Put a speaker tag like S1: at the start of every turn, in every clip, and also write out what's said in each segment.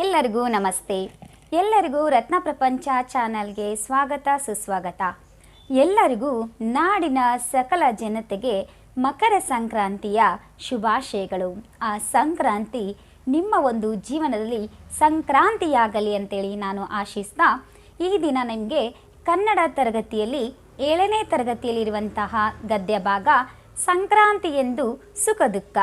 S1: ಎಲ್ಲರಿಗೂ ನಮಸ್ತೆ. ಎಲ್ಲರಿಗೂ ರತ್ನ ಪ್ರಪಂಚ ಚಾನಲ್ಗೆ ಸ್ವಾಗತ, ಸುಸ್ವಾಗತ. ಎಲ್ಲರಿಗೂ ನಾಡಿನ ಸಕಲ ಜನತೆಗೆ ಮಕರ ಸಂಕ್ರಾಂತಿಯ ಶುಭಾಶಯಗಳು. ಆ ಸಂಕ್ರಾಂತಿ ನಿಮ್ಮ ಒಂದು ಜೀವನದಲ್ಲಿ ಸಂಕ್ರಾಂತಿಯಾಗಲಿ ಅಂತೇಳಿ ನಾನು ಆಶಿಸ್ತಾ, ಈ ದಿನ ನಿಮಗೆ ಕನ್ನಡ ತರಗತಿಯಲ್ಲಿ, ಏಳನೇ ತರಗತಿಯಲ್ಲಿರುವಂತಹ ಗದ್ಯ ಭಾಗ, ಸಂಕ್ರಾಂತಿ ಎಂದು ಸುಖ ದುಃಖ.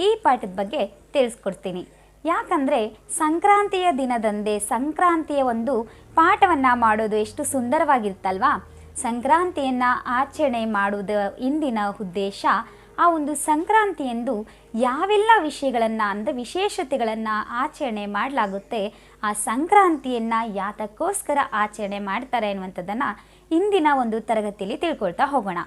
S1: ಈ ಪಾಠದ ಬಗ್ಗೆ ತಿಳಿಸ್ಕೊಡ್ತೀನಿ. ಯಾಕಂದರೆ ಸಂಕ್ರಾಂತಿಯ ದಿನದಂದೇ ಸಂಕ್ರಾಂತಿಯ ಒಂದು ಪಾಠವನ್ನು ಮಾಡೋದು ಎಷ್ಟು ಸುಂದರವಾಗಿರುತ್ತಲ್ವಾ? ಸಂಕ್ರಾಂತಿಯನ್ನು ಆಚರಣೆ ಮಾಡುವುದ ಇಂದಿನ ಉದ್ದೇಶ, ಆ ಒಂದು ಸಂಕ್ರಾಂತಿ ಎಂದು ಯಾವೆಲ್ಲ ವಿಷಯಗಳನ್ನು ಅಂದರೆ ವಿಶೇಷತೆಗಳನ್ನು ಆಚರಣೆ ಮಾಡಲಾಗುತ್ತೆ, ಆ ಸಂಕ್ರಾಂತಿಯನ್ನು ಯಾತಕ್ಕೋಸ್ಕರ ಆಚರಣೆ ಮಾಡ್ತಾರೆ ಅನ್ನುವಂಥದ್ದನ್ನು ಇಂದಿನ ಒಂದು ತರಗತಿಯಲ್ಲಿ ತಿಳ್ಕೊಳ್ತಾ ಹೋಗೋಣ.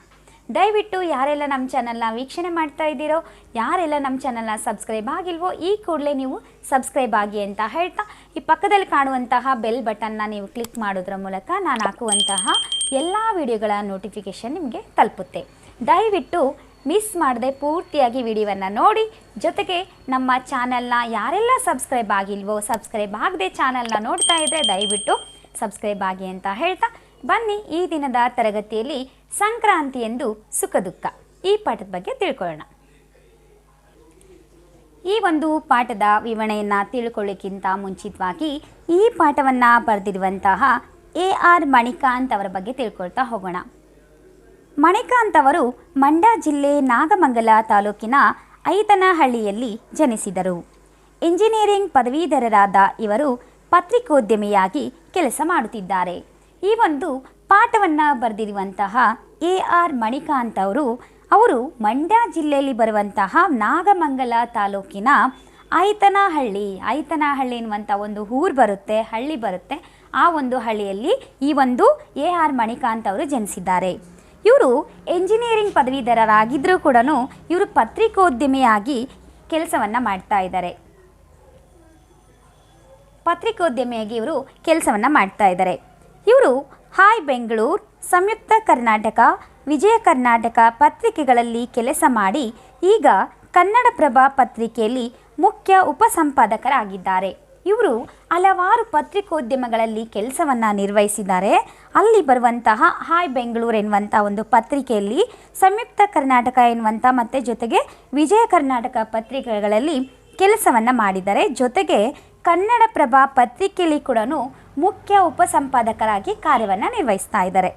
S1: ದಯವಿಟ್ಟು ಯಾರೆಲ್ಲ ನಮ್ಮ ಚಾನಲ್ನ ವೀಕ್ಷಣೆ ಮಾಡ್ತಾ ಇದ್ದೀರೋ, ಯಾರೆಲ್ಲ ನಮ್ಮ ಚಾನಲ್ನ ಸಬ್ಸ್ಕ್ರೈಬ್ ಆಗಿಲ್ವೋ, ಈ ಕೂಡಲೇ ನೀವು ಸಬ್ಸ್ಕ್ರೈಬ್ ಆಗಿ ಅಂತ ಹೇಳ್ತಾ, ಈ ಪಕ್ಕದಲ್ಲಿ ಕಾಣುವಂತಹ ಬೆಲ್ ಬಟನ್ನ ನೀವು ಕ್ಲಿಕ್ ಮಾಡೋದ್ರ ಮೂಲಕ ನಾನು ಹಾಕುವಂತಹ ಎಲ್ಲ ವಿಡಿಯೋಗಳ ನೋಟಿಫಿಕೇಷನ್ ನಿಮಗೆ ತಲುಪುತ್ತೆ. ದಯವಿಟ್ಟು ಮಿಸ್ ಮಾಡದೆ ಪೂರ್ತಿಯಾಗಿ ವಿಡಿಯೋವನ್ನು ನೋಡಿ, ಜೊತೆಗೆ ನಮ್ಮ ಚಾನಲ್ನ ಯಾರೆಲ್ಲ ಸಬ್ಸ್ಕ್ರೈಬ್ ಆಗಿಲ್ವೋ ಸಬ್ಸ್ಕ್ರೈಬ್ ಆಗದೆ ಚಾನಲ್ನ ನೋಡ್ತಾ ಇದ್ದರೆ ದಯವಿಟ್ಟು ಸಬ್ಸ್ಕ್ರೈಬ್ ಆಗಿ ಅಂತ ಹೇಳ್ತಾ ಬನ್ನಿ ಈ ದಿನದ ತರಗತಿಯಲ್ಲಿ ಸಂಕ್ರಾಂತಿ ಎಂದು ಸುಖ ದುಃಖ ಈ ಪಾಠದ ಬಗ್ಗೆ ತಿಳ್ಕೊಳ್ಳೋಣ. ಈ ಒಂದು ಪಾಠದ ವಿವರಣೆಯನ್ನು ತಿಳ್ಕೊಳ್ಳೋಕ್ಕಿಂತ ಮುಂಚಿತವಾಗಿ ಈ ಪಾಠವನ್ನು ಬರೆದಿರುವಂತಹ ಎ ಆರ್ ಮಣಿಕಾಂತ್ ಅವರ ಬಗ್ಗೆ ತಿಳ್ಕೊಳ್ತಾ ಹೋಗೋಣ. ಮಣಿಕಾಂತ್ ಅವರು ಮಂಡ್ಯ ಜಿಲ್ಲೆ ನಾಗಮಂಗಲ ತಾಲೂಕಿನ ಐತನಹಳ್ಳಿಯಲ್ಲಿ ಜನಿಸಿದರು. ಇಂಜಿನಿಯರಿಂಗ್ ಪದವೀಧರರಾದ ಇವರು ಪತ್ರಿಕೋದ್ಯಮಿಯಾಗಿ ಕೆಲಸ ಮಾಡುತ್ತಿದ್ದಾರೆ. ಈ ಒಂದು ಪಾಠವನ್ನು ಬರೆದಿರುವಂತಹ ಎ ಆರ್ ಮಣಿಕಾಂತ್ ಅವರು ಅವರು ಮಂಡ್ಯ ಜಿಲ್ಲೆಯಲ್ಲಿ ಬರುವಂತಹ ನಾಗಮಂಗಲ ತಾಲೂಕಿನ ಐತನಹಳ್ಳಿ ಐತನಹಳ್ಳಿ ಎನ್ನುವಂಥ ಒಂದು ಊರು ಬರುತ್ತೆ, ಹಳ್ಳಿ ಬರುತ್ತೆ. ಆ ಒಂದು ಹಳ್ಳಿಯಲ್ಲಿ ಈ ಒಂದು ಎ ಆರ್ ಮಣಿಕಾಂತ್ ಅವರು ಜನಿಸಿದ್ದಾರೆ. ಇವರು ಎಂಜಿನಿಯರಿಂಗ್ ಪದವೀಧರರಾಗಿದ್ದರೂ ಕೂಡ ಇವರು ಪತ್ರಿಕೋದ್ಯಮಿಯಾಗಿ ಕೆಲಸವನ್ನು ಮಾಡ್ತಾ ಇದ್ದಾರೆ. ಪತ್ರಿಕೋದ್ಯಮಿಯಾಗಿ ಇವರು ಕೆಲಸವನ್ನು ಮಾಡ್ತಾ ಇದ್ದಾರೆ. ಇವರು ಹಾಯ್ ಬೆಂಗಳೂರು, ಸಂಯುಕ್ತ ಕರ್ನಾಟಕ, ವಿಜಯ ಕರ್ನಾಟಕ ಪತ್ರಿಕೆಗಳಲ್ಲಿ ಕೆಲಸ ಮಾಡಿ ಈಗ ಕನ್ನಡಪ್ರಭ ಪತ್ರಿಕೆಯಲ್ಲಿ ಮುಖ್ಯ ಉಪಸಂಪಾದಕರಾಗಿದ್ದಾರೆ. ಇವರು ಹಲವಾರು ಪತ್ರಿಕೋದ್ಯಮಗಳಲ್ಲಿ ಕೆಲಸವನ್ನು ನಿರ್ವಹಿಸಿದ್ದಾರೆ. ಅಲ್ಲಿ ಬರುವಂತಹ ಹಾಯ್ ಬೆಂಗಳೂರು ಎನ್ನುವಂಥ ಒಂದು ಪತ್ರಿಕೆಯಲ್ಲಿ, ಸಂಯುಕ್ತ ಕರ್ನಾಟಕ ಎನ್ನುವಂಥ ಮತ್ತು ಜೊತೆಗೆ ವಿಜಯ ಕರ್ನಾಟಕ ಪತ್ರಿಕೆಗಳಲ್ಲಿ ಕೆಲಸವನ್ನು ಮಾಡಿದ್ದಾರೆ. ಜೊತೆಗೆ ಕನ್ನಡಪ್ರಭ ಪತ್ರಿಕೆಯಲ್ಲಿ ಕೂಡ ಮುಖ್ಯ ಉಪಸಂಪಾದಕರಾಗಿ ಕಾರ್ಯವನ್ನು ನಿರ್ವಹಿಸ್ತಾ ಇದ್ದಾರೆ.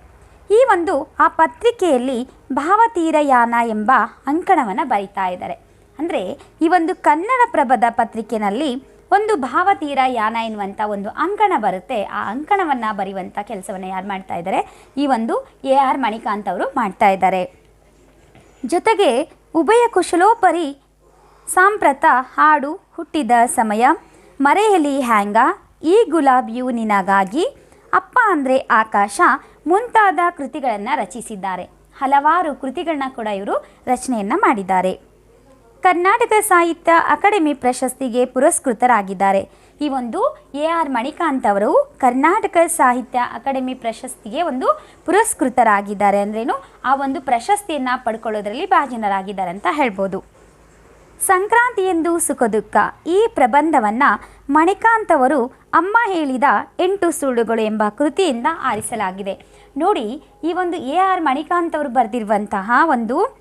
S1: ಈ ಒಂದು, ಆ ಪತ್ರಿಕೆಯಲ್ಲಿ ಭಾವತೀರಯಾನ ಎಂಬ ಅಂಕಣವನ್ನು ಬರಿತಾ ಇದ್ದಾರೆ. ಅಂದರೆ, ಈ ಒಂದು ಕನ್ನಡ ಪ್ರಭದ ಪತ್ರಿಕೆಯಲ್ಲಿ ಒಂದು ಭಾವತೀರ ಯಾನ ಎನ್ನುವಂಥ ಒಂದು ಅಂಕಣ ಬರುತ್ತೆ. ಆ ಅಂಕಣವನ್ನು ಬರೆಯುವಂಥ ಕೆಲಸವನ್ನು ಯಾರು ಮಾಡ್ತಾ ಇದ್ದಾರೆ? ಈ ಒಂದು ಎ ಆರ್ ಮಣಿಕಾಂತ್ ಅವರು ಮಾಡ್ತಾ ಇದ್ದಾರೆ. ಜೊತೆಗೆ, ಉಭಯ ಕುಶಲೋಪರಿ ಸಾಂಪ್ರತ ಹಾಡು ಹುಟ್ಟಿದ ಸಮಯ, ಮರೆಯಲಿ ಹ್ಯಾಂಗ ಈ ಗುಲಾಬಿಯು ನಿನಗಾಗಿ ಅಪ್ಪ ಅಂದರೆ ಆಕಾಶ ಮುಂತಾದ ಕೃತಿಗಳನ್ನು ರಚಿಸಿದ್ದಾರೆ. ಹಲವಾರು ಕೃತಿಗಳನ್ನ ಕೂಡ ಇವರು ರಚನೆಯನ್ನು ಮಾಡಿದ್ದಾರೆ. ಕರ್ನಾಟಕ ಸಾಹಿತ್ಯ ಅಕಾಡೆಮಿ ಪ್ರಶಸ್ತಿಗೆ ಪುರಸ್ಕೃತರಾಗಿದ್ದಾರೆ. ಈ ಒಂದು ಎ ಆರ್ ಮಣಿಕಾಂತ್ ಅವರು ಕರ್ನಾಟಕ ಸಾಹಿತ್ಯ ಅಕಾಡೆಮಿ ಪ್ರಶಸ್ತಿಗೆ ಒಂದು ಪುರಸ್ಕೃತರಾಗಿದ್ದಾರೆ ಅಂದ್ರೇನು? ಆ ಒಂದು ಪ್ರಶಸ್ತಿಯನ್ನು ಪಡ್ಕೊಳ್ಳೋದ್ರಲ್ಲಿ ಭಾಜನರಾಗಿದ್ದಾರೆ ಅಂತ ಹೇಳ್ಬೋದು. ಸಂಕ್ರಾಂತಿ ಎಂದು ಸುಖ ದುಃಖ ಈ ಪ್ರಬಂಧವನ್ನು ಮಣಿಕಾಂತ್ ಅವರು ಅಮ್ಮ ಹೇಳಿದ ಎಂಟು ಸುಳ್ಳುಗಳು ಎಂಬ ಕೃತಿಯಿಂದ ಆರಿಸಲಾಗಿದೆ. ನೋಡಿ, ಈ ಒಂದು ಎ ಆರ್ ಮಣಿಕಾಂತ್ ಅವರು ಬರೆದಿರುವಂತಹ ಒಂದು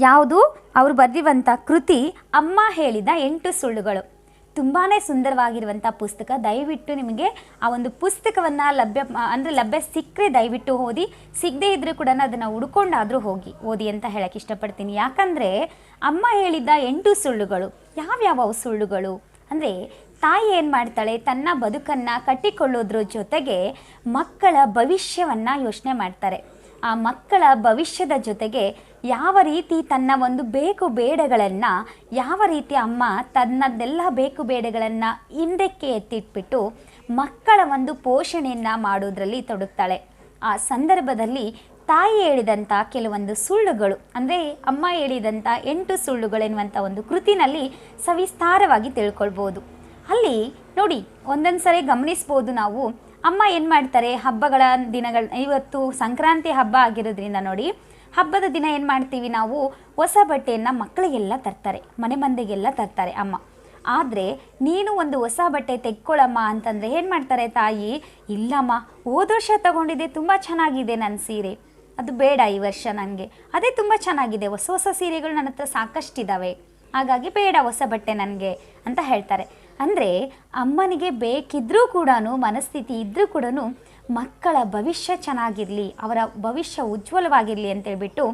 S1: ಯಾವುದು? ಅವರು ಬರೆದಿರುವಂಥ ಕೃತಿ ಅಮ್ಮ ಹೇಳಿದ ಎಂಟು ಸುಳ್ಳುಗಳು. ತುಂಬಾ ಸುಂದರವಾಗಿರುವಂಥ ಪುಸ್ತಕ. ದಯವಿಟ್ಟು ನಿಮಗೆ ಆ ಒಂದು ಪುಸ್ತಕವನ್ನು ಲಭ್ಯ, ಅಂದರೆ ಲಭ್ಯ ಸಿಕ್ಕರೆ ದಯವಿಟ್ಟು ಓದಿ. ಸಿಗದೇ ಇದ್ದರೂ ಕೂಡ ಅದನ್ನು ಹುಡ್ಕೊಂಡಾದರೂ ಹೋಗಿ, ಓದಿ ಅಂತ ಹೇಳಕ್ಕೆ ಇಷ್ಟಪಡ್ತೀನಿ. ಯಾಕಂದರೆ ಅಮ್ಮ ಹೇಳಿದ್ದ ಎಂಟು ಸುಳ್ಳುಗಳು ಯಾವ್ಯಾವ ಸುಳ್ಳುಗಳು? ಅಂದರೆ ತಾಯಿ ಏನು ಮಾಡ್ತಾಳೆ, ತನ್ನ ಬದುಕನ್ನು ಕಟ್ಟಿಕೊಳ್ಳೋದ್ರ ಜೊತೆಗೆ ಮಕ್ಕಳ ಭವಿಷ್ಯವನ್ನು ಯೋಚನೆ ಮಾಡ್ತಾರೆ. ಆ ಮಕ್ಕಳ ಭವಿಷ್ಯದ ಜೊತೆಗೆ ಯಾವ ರೀತಿ ತನ್ನ ಒಂದು ಬೇಕು ಬೇಡಗಳನ್ನು, ಯಾವ ರೀತಿ ಅಮ್ಮ ತನ್ನದೆಲ್ಲ ಬೇಕು ಬೇಡಗಳನ್ನು ಹಿಂದಕ್ಕೆ ಎತ್ತಿಟ್ಬಿಟ್ಟು ಮಕ್ಕಳ ಒಂದು ಪೋಷಣೆಯನ್ನು ಮಾಡೋದ್ರಲ್ಲಿ ತೊಡಗ್ತಾಳೆ. ಆ ಸಂದರ್ಭದಲ್ಲಿ ತಾಯಿ ಹೇಳಿದಂಥ ಕೆಲವೊಂದು ಸುಳ್ಳುಗಳು, ಅಂದರೆ ಅಮ್ಮ ಹೇಳಿದಂಥ ಎಂಟು ಸುಳ್ಳುಗಳೆನ್ನುವಂಥ ಒಂದು ಕೃತಿನಲ್ಲಿ ಸವಿಸ್ತಾರವಾಗಿ ತಿಳ್ಕೊಳ್ಬೋದು. ಅಲ್ಲಿ ನೋಡಿ ಒಂದೊಂದು ಸರಿ ಗಮನಿಸ್ಬೋದು ನಾವು, ಅಮ್ಮ ಏನು ಮಾಡ್ತಾರೆ ಹಬ್ಬಗಳ ದಿನಗಳ, ಇವತ್ತು ಸಂಕ್ರಾಂತಿ ಹಬ್ಬ ಆಗಿರೋದ್ರಿಂದ ನೋಡಿ ಹಬ್ಬದ ದಿನ ಏನು ಮಾಡ್ತೀವಿ ನಾವು? ಹೊಸ ಬಟ್ಟೆಯನ್ನು ಮಕ್ಕಳಿಗೆಲ್ಲ ತರ್ತಾರೆ, ಮನೆ ಮಂದಿಗೆಲ್ಲ ತರ್ತಾರೆ ಅಮ್ಮ. ಆದರೆ ನೀನು ಒಂದು ಹೊಸ ಬಟ್ಟೆ ತೆಕ್ಕೊಳ್ಳಮ್ಮ ಅಂತಂದರೆ ಏನು ಮಾಡ್ತಾರೆ ತಾಯಿ? ಇಲ್ಲಮ್ಮ, ಹೋದ ವರ್ಷ ತಗೊಂಡಿದ್ದೆ ತುಂಬ ಚೆನ್ನಾಗಿದೆ ನನ್ನ ಸೀರೆ. ಅದು ಬೇಡ ಈ ವರ್ಷ ನನಗೆ ಅದೇ ತುಂಬ ಚೆನ್ನಾಗಿದೆ. ಹೊಸ ಹೊಸ ಸೀರೆಗಳು ನನ್ನ ಹತ್ರ ಸಾಕಷ್ಟಿದ್ದಾವೆ ಹಾಗಾಗಿ ಬೇಡ ಹೊಸ ಬಟ್ಟೆ ನನಗೆ ಅಂತ ಹೇಳ್ತಾರೆ. ಅಂದರೆ ಅಮ್ಮನಿಗೆ ಬೇಕಿದ್ರೂ ಕೂಡ ಮನಸ್ಥಿತಿ ಇದ್ದರೂ ಕೂಡ ಮಕ್ಕಳ ಭವಿಷ್ಯ ಚೆನ್ನಾಗಿರಲಿ, ಅವರ ಭವಿಷ್ಯ ಉಜ್ವಲವಾಗಿರಲಿ ಅಂತೇಳ್ಬಿಟ್ಟು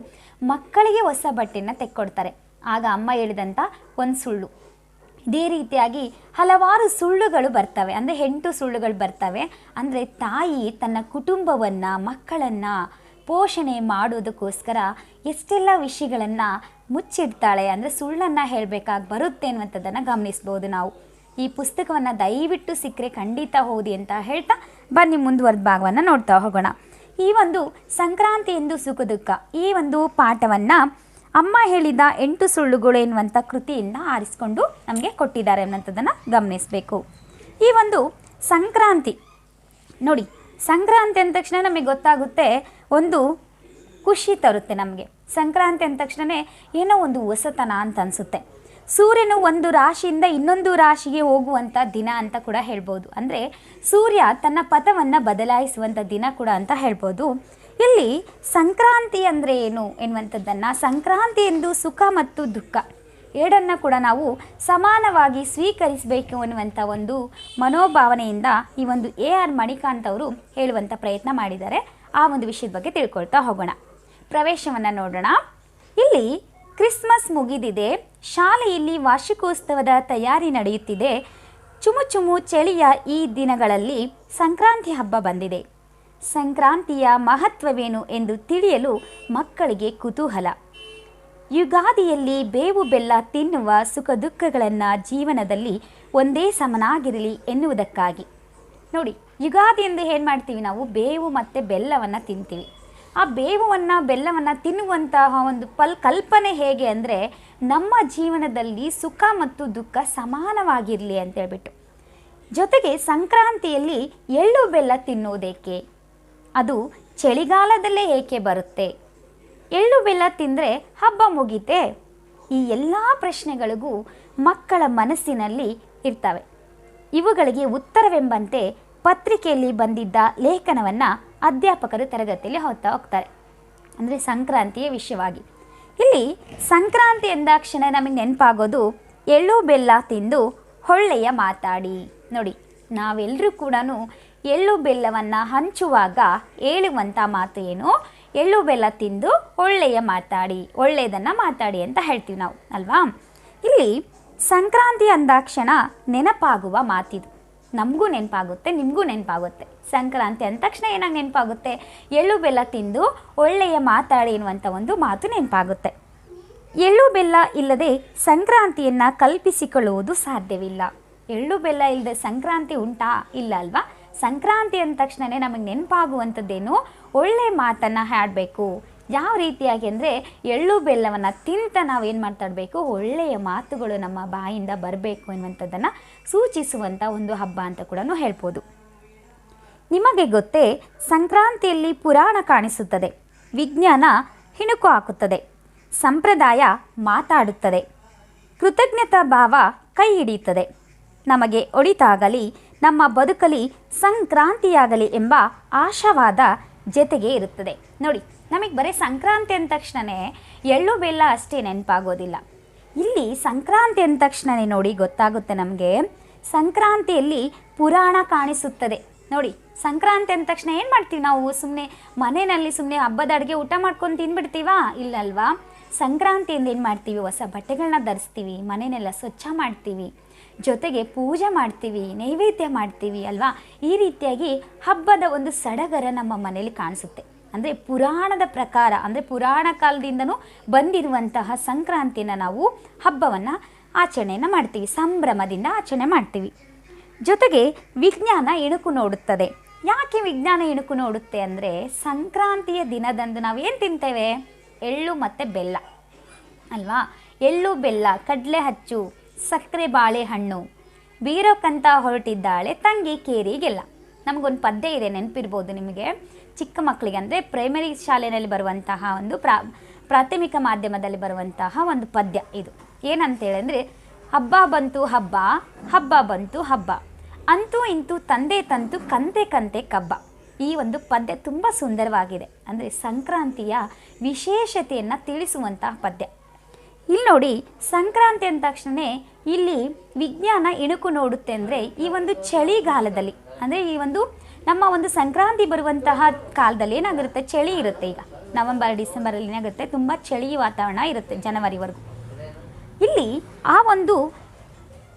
S1: ಮಕ್ಕಳಿಗೆ ಹೊಸ ಬಟ್ಟೆನ ತೆಕ್ಕೊಡ್ತಾರೆ. ಆಗ ಅಮ್ಮ ಹೇಳಿದಂಥ ಒಂದು ಸುಳ್ಳು. ಇದೇ ರೀತಿಯಾಗಿ ಹಲವಾರು ಸುಳ್ಳುಗಳು ಬರ್ತವೆ. ಅಂದರೆ ಎಂಟು ಸುಳ್ಳುಗಳು ಬರ್ತವೆ. ಅಂದರೆ ತಾಯಿ ತನ್ನ ಕುಟುಂಬವನ್ನು, ಮಕ್ಕಳನ್ನು ಪೋಷಣೆ ಮಾಡೋದಕ್ಕೋಸ್ಕರ ಎಷ್ಟೆಲ್ಲ ವಿಷಯಗಳನ್ನು ಮುಚ್ಚಿಡ್ತಾಳೆ, ಅಂದರೆ ಸುಳ್ಳನ್ನು ಹೇಳಬೇಕಾಗಿ ಬರುತ್ತೆ ಅನ್ನುವಂಥದ್ದನ್ನು ಗಮನಿಸ್ಬೋದು ನಾವು. ಈ ಪುಸ್ತಕವನ್ನು ದಯವಿಟ್ಟು ಸಿಕ್ಕರೆ ಖಂಡಿತ ಓದಿ ಅಂತ ಹೇಳ್ತಾ ಬನ್ನಿ ಮುಂದುವರೆದ ಭಾಗವನ್ನು ನೋಡ್ತಾ ಹೋಗೋಣ. ಈ ಒಂದು ಸಂಕ್ರಾಂತಿ ಎಂದು ಸುಖ ದುಃಖ, ಈ ಒಂದು ಪಾಠವನ್ನು ಅಮ್ಮ ಹೇಳಿದ ಎಂಟು ಸುಳ್ಳುಗಳು ಎನ್ನುವಂಥ ಕೃತಿಯಿಂದ ಆರಿಸ್ಕೊಂಡು ನಮಗೆ ಕೊಟ್ಟಿದ್ದಾರೆ ಅನ್ನೋಂಥದ್ದನ್ನು ಗಮನಿಸಬೇಕು. ಈ ಒಂದು ಸಂಕ್ರಾಂತಿ, ನೋಡಿ ಸಂಕ್ರಾಂತಿ ಅಂದ ತಕ್ಷಣ ನಮಗೆ ಗೊತ್ತಾಗುತ್ತೆ ಒಂದು ಖುಷಿ ತರುತ್ತೆ ನಮಗೆ. ಸಂಕ್ರಾಂತಿ ಅಂದ ತಕ್ಷಣವೇ ಏನೋ ಒಂದು ಹೊಸತನ ಅಂತ ಅನಿಸುತ್ತೆ. ಸೂರ್ಯನು ಒಂದು ರಾಶಿಯಿಂದ ಇನ್ನೊಂದು ರಾಶಿಗೆ ಹೋಗುವಂಥ ದಿನ ಅಂತ ಕೂಡ ಹೇಳ್ಬೋದು. ಅಂದರೆ ಸೂರ್ಯ ತನ್ನ ಪಥವನ್ನು ಬದಲಾಯಿಸುವಂಥ ದಿನ ಕೂಡ ಅಂತ ಹೇಳ್ಬೋದು. ಇಲ್ಲಿ ಸಂಕ್ರಾಂತಿ ಅಂದರೆ ಏನು ಎನ್ನುವಂಥದ್ದನ್ನು ಸಂಕ್ರಾಂತಿ ಎಂದು ಸುಖ ಮತ್ತು ದುಃಖ ಎರಡನ್ನು ಕೂಡ ನಾವು ಸಮಾನವಾಗಿ ಸ್ವೀಕರಿಸಬೇಕು ಅನ್ನುವಂಥ ಒಂದು ಮನೋಭಾವನೆಯಿಂದ ಈ ಒಂದು ಎ ಆರ್ ಮಣಿಕಾಂತ್ ಅವರು ಹೇಳುವಂಥ ಪ್ರಯತ್ನ ಮಾಡಿದ್ದಾರೆ. ಆ ಒಂದು ವಿಷಯದ ಬಗ್ಗೆ ತಿಳ್ಕೊಳ್ತಾ ಹೋಗೋಣ. ಪ್ರವೇಶವನ್ನು ನೋಡೋಣ. ಇಲ್ಲಿ ಕ್ರಿಸ್ಮಸ್ ಮುಗಿದಿದೆ, ಶಾಲೆಯಲ್ಲಿ ವಾರ್ಷಿಕೋತ್ಸವದ ತಯಾರಿ ನಡೆಯುತ್ತಿದೆ. ಚುಮು ಚುಮು ಚಳಿಯ ಈ ದಿನಗಳಲ್ಲಿ ಸಂಕ್ರಾಂತಿ ಹಬ್ಬ ಬಂದಿದೆ. ಸಂಕ್ರಾಂತಿಯ ಮಹತ್ವವೇನು ಎಂದು ತಿಳಿಯಲು ಮಕ್ಕಳಿಗೆ ಕುತೂಹಲ. ಯುಗಾದಿಯಲ್ಲಿ ಬೇವು ಬೆಲ್ಲ ತಿನ್ನುವ ಸುಖ ದುಃಖಗಳನ್ನು ಜೀವನದಲ್ಲಿ ಒಂದೇ ಸಮನಾಗಿರಲಿ ಎನ್ನುವುದಕ್ಕಾಗಿ. ನೋಡಿ, ಯುಗಾದಿ ಎಂದು ಏನು ಮಾಡ್ತೀವಿ ನಾವು? ಬೇವು ಮತ್ತು ಬೆಲ್ಲವನ್ನು ತಿಂತೀವಿ. ಆ ಬೇವವನ್ನು ಬೆಲ್ಲವನ್ನು ತಿನ್ನುವಂತಹ ಒಂದು ಪಲ್, ಕಲ್ಪನೆ ಹೇಗೆ ಅಂದರೆ ನಮ್ಮ ಜೀವನದಲ್ಲಿ ಸುಖ ಮತ್ತು ದುಃಖ ಸಮಾನವಾಗಿರಲಿ ಅಂತೇಳ್ಬಿಟ್ಟು ಜೊತೆಗೆ ಸಂಕ್ರಾಂತಿಯಲ್ಲಿ ಎಳ್ಳು ಬೆಲ್ಲ ತಿನ್ನುವುದೇಕೆ? ಅದು ಚಳಿಗಾಲದಲ್ಲೇ ಏಕೆ ಬರುತ್ತೆ? ಎಳ್ಳು ಬೆಲ್ಲ ತಿಂದರೆ ಹಬ್ಬ ಮುಗಿತೆ? ಈ ಎಲ್ಲ ಪ್ರಶ್ನೆಗಳಿಗೂ ಮಕ್ಕಳ ಮನಸ್ಸಿನಲ್ಲಿ ಇರ್ತವೆ. ಇವುಗಳಿಗೆ ಉತ್ತರವೆಂಬಂತೆ ಪತ್ರಿಕೆಯಲ್ಲಿ ಬಂದಿದ್ದ ಲೇಖನವನ್ನು ಅಧ್ಯಾಪಕರು ತರಗತಿಯಲ್ಲಿ ಹೋಗ್ತಾ ಹೋಗ್ತಾರೆ. ಅಂದರೆ ಸಂಕ್ರಾಂತಿಯ ವಿಷಯವಾಗಿ. ಇಲ್ಲಿ ಸಂಕ್ರಾಂತಿ ಎಂದಾಕ್ಷಣ ನಮಗೆ ನೆನಪಾಗೋದು ಎಳ್ಳು ಬೆಲ್ಲ ತಿಂದು ಹೊಳ್ಳೆಯ ಮಾತಾಡಿ. ನೋಡಿ ನಾವೆಲ್ಲರೂ ಕೂಡ ಎಳ್ಳು ಬೆಲ್ಲವನ್ನು ಹಂಚುವಾಗ ಹೇಳುವಂಥ ಮಾತು ಏನು? ಎಳ್ಳು ಬೆಲ್ಲ ತಿಂದು ಒಳ್ಳೆಯ ಮಾತಾಡಿ, ಒಳ್ಳೆಯದನ್ನು ಮಾತಾಡಿ ಅಂತ ಹೇಳ್ತೀವಿ ನಾವು, ಅಲ್ವಾ? ಇಲ್ಲಿ ಸಂಕ್ರಾಂತಿ ಅಂದಾಕ್ಷಣ ನೆನಪಾಗುವ ಮಾತಿದು. ನಮಗೂ ನೆನಪಾಗುತ್ತೆ, ನಿಮಗೂ ನೆನಪಾಗುತ್ತೆ. ಸಂಕ್ರಾಂತಿ ಅಂದ ತಕ್ಷಣ ಏನಾಗಿ ನೆನಪಾಗುತ್ತೆ? ಎಳ್ಳು ಬೆಲ್ಲ ತಿಂದು ಒಳ್ಳೆಯ ಮಾತಾಡಿ ಎನ್ನುವಂಥ ಒಂದು ಮಾತು ನೆನಪಾಗುತ್ತೆ. ಎಳ್ಳು ಬೆಲ್ಲ ಇಲ್ಲದೆ ಸಂಕ್ರಾಂತಿಯನ್ನು ಕಲ್ಪಿಸಿಕೊಳ್ಳುವುದು ಸಾಧ್ಯವಿಲ್ಲ. ಎಳ್ಳು ಬೆಲ್ಲ ಇಲ್ಲದೆ ಸಂಕ್ರಾಂತಿ ಉಂಟಾ? ಇಲ್ಲ ಅಲ್ವಾ? ಸಂಕ್ರಾಂತಿ ಅಂದ ತಕ್ಷಣವೇ ನಮಗೆ ನೆನಪಾಗುವಂಥದ್ದೇನು? ಒಳ್ಳೆ ಮಾತನ್ನು ಹಾಡಬೇಕು. ಯಾವ ರೀತಿಯಾಗಿ ಅಂದರೆ ಎಳ್ಳು ಬೆಲ್ಲವನ್ನು ತಿಂತ ನಾವು ಏನು ಮಾತಾಡಬೇಕು ಒಳ್ಳೆಯ ಮಾತುಗಳು ನಮ್ಮ ಬಾಯಿಂದ ಬರಬೇಕು ಎನ್ನುವಂಥದ್ದನ್ನು ಸೂಚಿಸುವಂಥ ಒಂದು ಹಬ್ಬ ಅಂತ ಕೂಡ ಹೇಳ್ಬೋದು. ನಿಮಗೆ ಗೊತ್ತೇ, ಸಂಕ್ರಾಂತಿಯಲ್ಲಿ ಪುರಾಣ ಕಾಣಿಸುತ್ತದೆ. ವಿಜ್ಞಾನ ಹಿಣುಕು ಹಾಕುತ್ತದೆ. ಸಂಪ್ರದಾಯ ಮಾತಾಡುತ್ತದೆ. ಕೃತಜ್ಞತಾ ಭಾವ ಕೈ ಹಿಡಿಯುತ್ತದೆ. ನಮಗೆ ಒಳಿತಾಗಲಿ, ನಮ್ಮ ಬದುಕಲಿ ಸಂಕ್ರಾಂತಿಯಾಗಲಿ ಎಂಬ ಆಶಾವಾದ ಜೊತೆಗೆ ಇರುತ್ತದೆ. ನೋಡಿ ನಮಗೆ ಬರೀ ಸಂಕ್ರಾಂತಿ ಅಂದ ತಕ್ಷಣವೇ ಎಳ್ಳು ಬೆಲ್ಲ ಅಷ್ಟೇ ನೆನಪಾಗೋದಿಲ್ಲ. ಇಲ್ಲಿ ಸಂಕ್ರಾಂತಿ ಅಂದ ತಕ್ಷಣವೇ ನೋಡಿ ಗೊತ್ತಾಗುತ್ತೆ ನಮಗೆ. ಸಂಕ್ರಾಂತಿಯಲ್ಲಿ ಪುರಾಣ ಕಾಣಿಸುತ್ತದೆ. ನೋಡಿ, ಸಂಕ್ರಾಂತಿ ಅಂದ ತಕ್ಷಣ ಏನು ಮಾಡ್ತೀವಿ ನಾವು? ಸುಮ್ಮನೆ ಮನೆಯಲ್ಲಿ ಸುಮ್ಮನೆ ಹಬ್ಬದ ಅಡುಗೆ ಊಟ ಮಾಡ್ಕೊಂಡು ತಿಂದ್ಬಿಡ್ತೀವಾ ಇಲ್ಲಲ್ವಾ? ಸಂಕ್ರಾಂತಿಯಿಂದ ಏನು ಮಾಡ್ತೀವಿ? ಹೊಸ ಬಟ್ಟೆಗಳನ್ನ ಧರಿಸ್ತೀವಿ ಮನೆಯನ್ನೆಲ್ಲ ಸ್ವಚ್ಛ ಮಾಡ್ತೀವಿ, ಜೊತೆಗೆ ಪೂಜೆ ಮಾಡ್ತೀವಿ, ನೈವೇದ್ಯ ಮಾಡ್ತೀವಿ, ಅಲ್ವಾ? ಈ ರೀತಿಯಾಗಿ ಹಬ್ಬದ ಒಂದು ಸಡಗರ ನಮ್ಮ ಮನೇಲಿ ಕಾಣಿಸುತ್ತೆ. ಅಂದರೆ ಪುರಾಣದ ಪ್ರಕಾರ, ಅಂದರೆ ಪುರಾಣ ಕಾಲದಿಂದನೂ ಬಂದಿರುವಂತಹ ಸಂಕ್ರಾಂತಿನ ನಾವು ಹಬ್ಬವನ್ನು ಆಚರಣೆಯನ್ನು ಮಾಡ್ತೀವಿ, ಸಂಭ್ರಮದಿಂದ ಆಚರಣೆ ಮಾಡ್ತೀವಿ. ಜೊತೆಗೆ ವಿಜ್ಞಾನ ಇಣುಕು ನೋಡುತ್ತದೆ. ಯಾಕೆ ವಿಜ್ಞಾನ ಇಣುಕು ನೋಡುತ್ತೆ ಅಂದರೆ ಸಂಕ್ರಾಂತಿಯ ದಿನದಂದು ನಾವು ಏನು ತಿಂತೇವೆ? ಎಳ್ಳು ಮತ್ತು ಬೆಲ್ಲ. ಅಲ್ವಾ? ಎಳ್ಳು, ಬೆಲ್ಲ, ಕಡಲೆ ಹಚ್ಚು, ಸಕ್ಕರೆ ಬಾಳೆಹಣ್ಣು, ಬೀರೋಕ್ಕಂತ ಹೊರಟಿದ್ದಾಳೆ ತಂಗಿ ಕೇರಿಗೆಲ್ಲ. ನಮಗೊಂದು ಪದ್ಯ ಇದೆ, ನೆನಪಿರ್ಬೋದು ನಿಮಗೆ. ಚಿಕ್ಕ ಮಕ್ಕಳಿಗೆ ಅಂದರೆ ಪ್ರೈಮರಿ ಶಾಲೆಯಲ್ಲಿ ಬರುವಂತಹ ಒಂದು ಪ್ರಾ, ಪ್ರಾಥಮಿಕ ಮಾಧ್ಯಮದಲ್ಲಿ ಬರುವಂತಹ ಒಂದು ಪದ್ಯ ಇದು. ಏನಂತ ಅಂದರೆ, ಹಬ್ಬ ಬಂತು ಹಬ್ಬ ಹಬ್ಬ ಬಂತು ಹಬ್ಬ. ಅಂತೂ ಇಂತೂ ತಂದೆ ತಂತು ಕಂತೆ ಕಂತೆ ಕಬ್ಬ. ಈ ಒಂದು ಪದ್ಯ ತುಂಬ ಸುಂದರವಾಗಿದೆ. ಅಂದರೆ ಸಂಕ್ರಾಂತಿಯ ವಿಶೇಷತೆಯನ್ನು ತಿಳಿಸುವಂತಹ ಪದ್ಯ. ಇಲ್ಲಿ ನೋಡಿ ಸಂಕ್ರಾಂತಿ ಅಂದ ತಕ್ಷಣ ಇಲ್ಲಿ ವಿಜ್ಞಾನ ಇಣುಕು ನೋಡುತ್ತೆ ಅಂದರೆ ಈ ಒಂದು ಚಳಿಗಾಲದಲ್ಲಿ, ಅಂದರೆ ಈ ಒಂದು ನಮ್ಮ ಒಂದು ಸಂಕ್ರಾಂತಿ ಬರುವಂತಹ ಕಾಲದಲ್ಲಿ ಏನಾಗಿರುತ್ತೆ? ಚಳಿ ಇರುತ್ತೆ ಈಗ. ನವೆಂಬರ್, ಡಿಸೆಂಬರಲ್ಲಿ ಏನಾಗುತ್ತೆ? ತುಂಬ ಚಳಿ ವಾತಾವರಣ ಇರುತ್ತೆ ಜನವರಿವರೆಗೂ. ಇಲ್ಲಿ ಆ ಒಂದು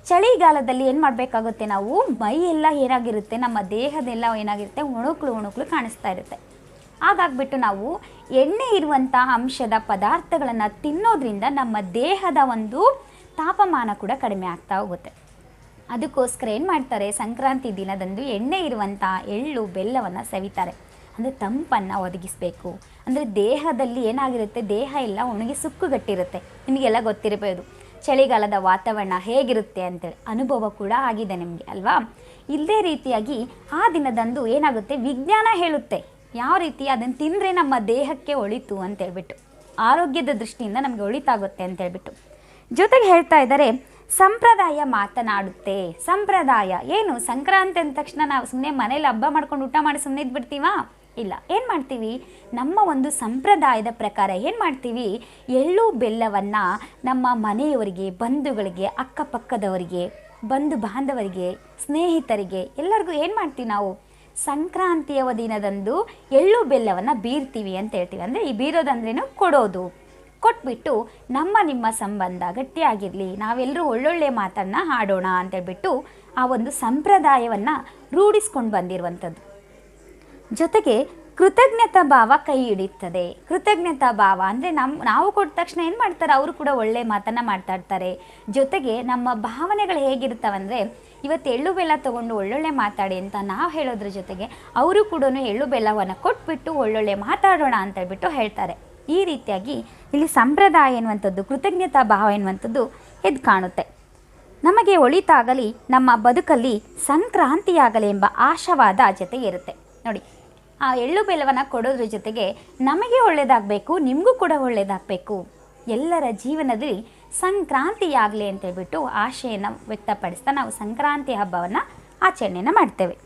S1: ಚಳಿಗಾಲದಲ್ಲಿ ಏನು ಮಾಡಬೇಕಾಗುತ್ತೆ ನಾವು? ಮೈ ಎಲ್ಲ ಏನಾಗಿರುತ್ತೆ ನಮ್ಮ ದೇಹದೆಲ್ಲ ಏನಾಗಿರುತ್ತೆ? ಉಣುಕ್ಳು ಉಣುಕ್ಳು ಕಾಣಿಸ್ತಾ ಇರುತ್ತೆ. ಹಾಗಾಗ್ಬಿಟ್ಟು ನಾವು ಎಣ್ಣೆ ಇರುವಂಥ ಅಂಶದ ಪದಾರ್ಥಗಳನ್ನು ತಿನ್ನೋದ್ರಿಂದ ನಮ್ಮ ದೇಹದ ಒಂದು ತಾಪಮಾನ ಕೂಡ ಕಡಿಮೆ ಆಗ್ತಾ ಹೋಗುತ್ತೆ. ಅದಕ್ಕೋಸ್ಕರ ಏನು ಮಾಡ್ತಾರೆ, ಸಂಕ್ರಾಂತಿ ದಿನದಂದು ಎಣ್ಣೆ ಇರುವಂಥ ಎಳ್ಳು, ಬೆಲ್ಲವನ್ನು ಸವಿತಾರೆ. ಅಂದರೆ ತಂಪನ್ನು ಒದಗಿಸಬೇಕು. ಅಂದರೆ ದೇಹದಲ್ಲಿ ಏನಾಗಿರುತ್ತೆ, ದೇಹ ಎಲ್ಲ ಒಣಗಿ ಸುಕ್ಕುಗಟ್ಟಿರುತ್ತೆ. ನಿಮಗೆಲ್ಲ ಗೊತ್ತಿರಬಹುದು ಚಳಿಗಾಲದ ವಾತಾವರಣ ಹೇಗಿರುತ್ತೆ ಅಂತೇಳಿ. ಅನುಭವ ಕೂಡ ಆಗಿದೆ ನಿಮಗೆ, ಅಲ್ವಾ? ಇಲ್ಲದೇ ರೀತಿಯಾಗಿ ಆ ದಿನದಂದು ಏನಾಗುತ್ತೆ, ವಿಜ್ಞಾನ ಹೇಳುತ್ತೆ. ಯಾವ ರೀತಿ ಅದನ್ನು ತಿಂದರೆ ನಮ್ಮ ದೇಹಕ್ಕೆ ಒಳಿತು ಅಂತೇಳ್ಬಿಟ್ಟು ಆರೋಗ್ಯದ ದೃಷ್ಟಿಯಿಂದ ನಮಗೆ ಒಳಿತಾಗುತ್ತೆ ಅಂತೇಳ್ಬಿಟ್ಟು ಜೊತೆಗೆ ಹೇಳ್ತಾ ಇದ್ದಾರೆ, ಸಂಪ್ರದಾಯ ಮಾತನಾಡುತ್ತೆ. ಸಂಪ್ರದಾಯ ಏನು? ಸಂಕ್ರಾಂತಿ ಅಂದ ತಕ್ಷಣ ನಾವು ಸುಮ್ಮನೆ ಮನೇಲಿ ಹಬ್ಬ ಮಾಡ್ಕೊಂಡು ಊಟ ಮಾಡಿ ಸುಮ್ಮನೆ ಇದ್ಬಿಡ್ತೀವಾ? ಇಲ್ಲ. ಏನು ಮಾಡ್ತೀವಿ? ನಮ್ಮ ಒಂದು ಸಂಪ್ರದಾಯದ ಪ್ರಕಾರ ಏನು ಮಾಡ್ತೀವಿ? ಎಳ್ಳು ಬೆಲ್ಲವನ್ನು ನಮ್ಮ ಮನೆಯವರಿಗೆ, ಬಂಧುಗಳಿಗೆ, ಅಕ್ಕಪಕ್ಕದವರಿಗೆ, ಬಂಧು ಬಾಂಧವರಿಗೆ, ಸ್ನೇಹಿತರಿಗೆ ಎಲ್ಲರಿಗೂ ಏನು ಮಾಡ್ತೀವಿ ನಾವು? ಸಂಕ್ರಾಂತಿಯ ದಿನದಂದು ಎಳ್ಳು ಬೆಲ್ಲವನ್ನು ಬೀರ್ತೀವಿ ಅಂತ ಹೇಳ್ತೀವಿ. ಅಂದರೆ ಈ ಬೀರೋದಂದ್ರೇನು? ಕೊಡೋದು. ಕೊಟ್ಬಿಟ್ಟು ನಮ್ಮ ನಿಮ್ಮ ಸಂಬಂಧ ಗಟ್ಟಿಯಾಗಿರಲಿ ನಾವೆಲ್ಲರೂ ಒಳ್ಳೊಳ್ಳೆ ಮಾತನ್ನು ಹಾಡೋಣ ಅಂತೇಳ್ಬಿಟ್ಟು ಆ ಒಂದು ಸಂಪ್ರದಾಯವನ್ನು ರೂಢಿಸ್ಕೊಂಡು ಬಂದಿರುವಂಥದ್ದು. ಜೊತೆಗೆ ಕೃತಜ್ಞತಾ ಭಾವ ಕೈ ಹಿಡಿಯುತ್ತದೆ. ಕೃತಜ್ಞತಾ ಭಾವ ಅಂದರೆ ನಮ್ಮ ನಾವು ಕೊಟ್ಟ ತಕ್ಷಣ ಏನು ಮಾಡ್ತಾರೆ? ಅವರು ಕೂಡ ಒಳ್ಳೆ ಮಾತನ್ನು ಮಾತಾಡ್ತಾರೆ ಜೊತೆಗೆ ನಮ್ಮ ಭಾವನೆಗಳು ಹೇಗಿರ್ತಾವಂದರೆ ಇವತ್ತು ಎಳ್ಳು ಬೆಲ್ಲ ತೊಗೊಂಡು ಒಳ್ಳೊಳ್ಳೆ ಮಾತಾಡಿ ಅಂತ ನಾವು ಹೇಳೋದ್ರ ಜೊತೆಗೆ ಅವರು ಕೂಡ ಎಳ್ಳು ಬೆಲ್ಲವನ್ನು ಕೊಟ್ಬಿಟ್ಟು ಒಳ್ಳೊಳ್ಳೆ ಮಾತಾಡೋಣ ಅಂತೇಳ್ಬಿಟ್ಟು ಹೇಳ್ತಾರೆ. ಈ ರೀತಿಯಾಗಿ ಇಲ್ಲಿ ಸಂಪ್ರದಾಯ ಎನ್ನುವಂಥದ್ದು, ಕೃತಜ್ಞತಾ ಭಾವ ಎನ್ನುವಂಥದ್ದು ಎದ್ದು ಕಾಣುತ್ತೆ. ನಮಗೆ ಒಳಿತಾಗಲಿ, ನಮ್ಮ ಬದುಕಲ್ಲಿ ಸಂಕ್ರಾಂತಿಯಾಗಲಿ ಎಂಬ ಆಶಾವಾದ ಜೊತೆ ಇರುತ್ತೆ. ನೋಡಿ, ಆ ಎಳ್ಳು ಬೆಲ್ಲವನ್ನು ಕೊಡೋದ್ರ ಜೊತೆಗೆ ನಮಗೆ ಒಳ್ಳೆಯದಾಗಬೇಕು ನಿಮಗೂ ಕೂಡ ಒಳ್ಳೆಯದಾಗಬೇಕು ಎಲ್ಲರ ಜೀವನದಲ್ಲಿ ಸಂಕ್ರಾಂತಿಯಾಗಲಿ ಅಂತೇಳ್ಬಿಟ್ಟು ಆಶೆಯನ್ನು ವ್ಯಕ್ತಪಡಿಸ್ತಾ ನಾವು ಸಂಕ್ರಾಂತಿ ಹಬ್ಬವನ್ನು ಆಚರಣೆಯನ್ನು ಮಾಡ್ತೇವೆ.